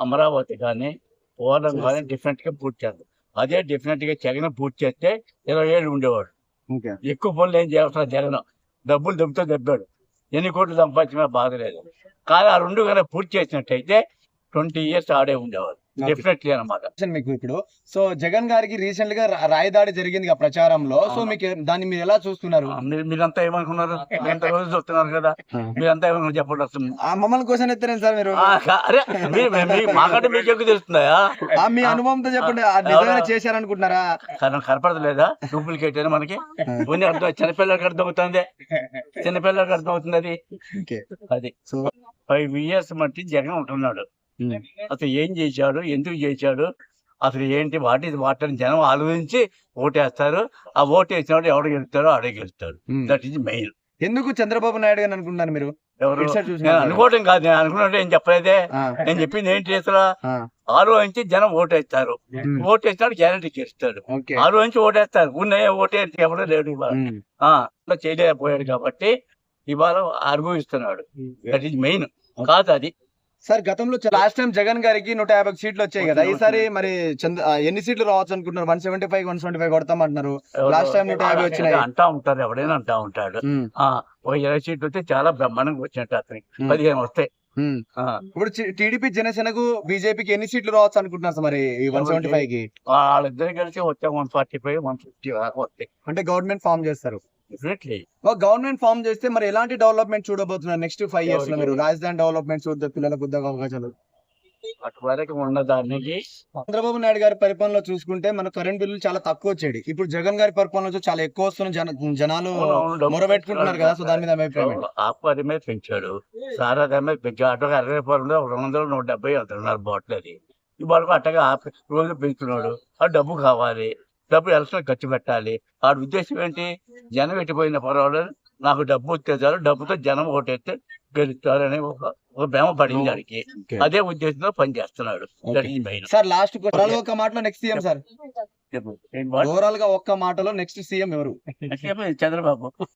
అమరావతి కానీ పోవడం కానీ డిఫరెంట్గా పూర్తి చేద్దాం. అదే డిఫరెంట్గా జగన్ పూర్తి చేస్తే ఇరవై ఏళ్ళు ఉండేవాడు. ఎక్కువ పనులు ఏం చేస్తున్నారు జగన్. డబ్బులు దెబ్బతో దెబ్బాడు. ఎన్ని కోట్లు సంపాదించినా బాధ లేదు. కానీ ఆ రెండు కనుక పూర్తి చేసినట్టయితే ట్వంటీ ఇయర్స్ ఆడే Okay. డెఫినెట్లీ అనమాట మీకు ఇప్పుడు. సో జగన్ గారికి రీసెంట్గా రాయదాడి జరిగింది కదా ప్రచారంలో. సో. మీకు దాన్ని మీరు ఎలా చూస్తున్నారు? మీరు మీరంతా ఏమనుకున్నారు? ఎంత రోజు చూస్తున్నారు కదా? మీరంతా ఏమనుకున్నారు చెప్పండి అసలు. ఆ మమ్మల్ని క్వశ్చన్ ఎత్తారేం సార్ మీరు. ఆ, అరే మాకంటే మీకు ఎక్కువ తెలుస్తుందా ఆ, మీ అనుభవంతో చెప్పండి. ఆ నిజంగా చేశారనుకుంటున్నారా? కానీ కనపడలేదా డూప్లికేట్ అని మనకి? కొన్ని అర్థం చిన్నపిల్లలకి అర్థం అవుతుంది చిన్నపిల్లలకి అర్థం అవుతుంది అది. అది ఫైవ్ ఇయర్స్ మట్టి జగన్ ఉంటున్నాడు. అసలు ఏం చేశాడు? ఎందుకు చేశాడు? అసలు ఏంటి? వాటి వాటిని జనం ఆలోచించి ఓటేస్తారు. ఆ ఓటు వేసినప్పుడు ఎవడు గెలుస్తాడో ఆడే గెలుస్తాడు. దట్ ఈజ్ మెయిన్ ఎందుకు చంద్రబాబు నాయుడు గారు అనుకుంటున్నారు మీరు? ఎవరు? నేను సరే. అనుకోవటం కాదు. నేను అనుకున్నట్టు ఏం చెప్పలేదే. నేను చెప్పింది ఏంటి అసలు ఆ, ఆలోచించి జనం ఓటేస్తారు. ఓటేసినాడు గ్యారంటీ గెలుస్తాడు. ఓకే. ఆలోచించి ఓటేస్తారు. ఉన్న ఓటేసి ఎవడో లేడు ఇవాళ. చేయలేకపోయాడు కాబట్టి ఇవాళ అనుభవిస్తున్నాడు. దట్ ఈజ్ మెయిన్ కాదు అది. సార్ గతంలో లాస్ట్ టైం జగన్ గారికి నూట యాభై సీట్లు వచ్చాయి కదా. ఈసారి మరి ఎన్ని సీట్లు రావచ్చు అనుకుంటున్నారు? One seventy five one seventy five కొడతామంటున్నారు. Last time నూట యాభై వచ్చినాయి. అంటా ఉంటారు ఎవడైనా అంటా ఉంటాడు. ఒక ఇరవై సీట్లు వస్తే చాలా బ్రహ్మాండంగా వచ్చినట్టు అతనికి. పదిహేను వస్తాయి ఇప్పుడు టీడీపీ జనసేనకు బీజేపీకి ఎన్ని సీట్లు రావచ్చు అనుకుంటున్నారు సార్ మరి వన్ సెవెంటీ ఫైవ్కి వాళ్ళిద్దరు కలిసి వచ్చే one forty five one fifty వస్తాయి. అంటే గవర్నమెంట్ ఫామ్ చేస్తారు. గవర్నమెంట్ ఫామ్ చేస్తే మరి ఎలాంటి డెవలప్మెంట్ చూడబోతున్నారు నెక్స్ట్ ఫైవ్ ఇయర్స్లో మీరు? రాజధాని డెవలప్మెంట్ చూద్దాం పిల్లలకు ఉద్యోగ అవకాశాలు? వరకు చంద్రబాబు నాయుడు గారి పరిపాలనలో చూసుకుంటే మన కరెంట్ బిల్లులు చాలా తక్కువ వచ్చేది ఇప్పుడు జగన్ గారి పరిపాలన చాలా ఎక్కువ వస్తున్న జన జనాలు మొరబెట్టుకుంటున్నారు కదా సో దాని మీద అభిప్రాయం పెంచాడు. సారా దాని మీద పెంచాడు అటుగా అరవై రూపాయలు రెండు వందలు నూట డెబ్బై వెళ్తున్నారు బాటిల్ అది. ఇవాళ అట్టగా ఆపి రోజు పెంచుతున్నాడు. ఆ డబ్బు కావాలి. డబ్బు ఎలక్షన్ ఖర్చు పెట్టాలి. వాడి ఉద్దేశం ఏంటి? జనం ఎట్టిపోయిన పర్వాలేదు. నాకు డబ్బు వచ్చే చాలు. డబ్బుతో జనం ఓటేస్తే గెలుస్తారని ఒక ఒక భ్రమ పడింది వాడికి. అదే ఉద్దేశంతో పనిచేస్తున్నాడు సార్ లాస్ట్ ఒక మాటలో నెక్స్ట్ సీఎం సార్. ఓవరాల్గా ఒక్క మాటలో నెక్స్ట్ సీఎం ఎవరు? చంద్రబాబు.